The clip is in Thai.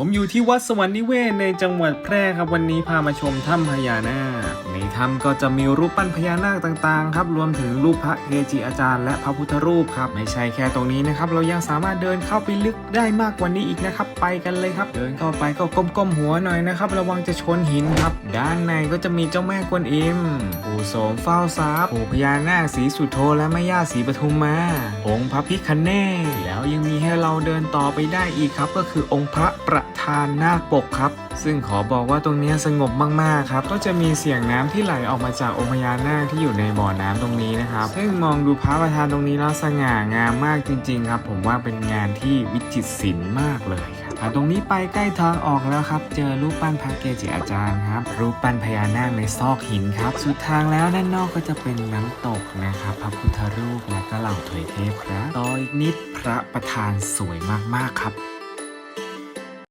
ผมอยู่ที่วัดสวรรค์นิเวศในจังหวัดแพร่ครับวันนี้พามาชมถ้ำพญานาคในถ้ำก็จะมีรูปปั้นพญานาคต่างๆ ครับรวมถึงรูปพระเกจิอาจารย์และพระพุทธรูปครับไม่ใช่แค่ตรงนี้นะครับ เรายังสามารถเดินเข้าไปลึกได้มากกว่านี้อีกนะครับ ไปกันเลยครับ เดินเข้าไปก็ก้มๆหัวหน่อยนะครับ ระวังจะชนหินครับ ด้านในก็จะมีเจ้าแม่กวนอิมปู่โสมเฝ้าทรัพย์ปู่พญานาคสีสุโธและแม่ย่าสีปทุมมา องค์พระพิคเนศแล้วยังมีให้เราเดินต่อไปได้อีกครับ ก็คือองค์พระประธานนาคปกครับ ซึ่งขอบอกว่าตรงนี้สงบมากๆครับ ก็จะมีเสียงน้ำที่ไหลออกมาจากองค์พญานาคที่อยู่ในบ่อน้ำตรงนี้นะครับ ซึ่งมองดูพระประธานตรงนี้แล้วสง่างามมากจริง ๆ ครับ ผมว่าเป็นงานที่วิจิตรศิลป์มากเลยครับ อะตรงนี้ไปใกล้ทางออกแล้วครับ เจอรูปปั้นพระเกจิอาจารย์ครับ รูปปั้นพญานาคในซอกหินครับ สุดทางแล้วด้านนอกก็จะเป็นน้ำตกนะครับ พระพุทธรูปและก็เหล่าถวยเทพครับต่ออีกนิดพระประธานสวยมากๆครับ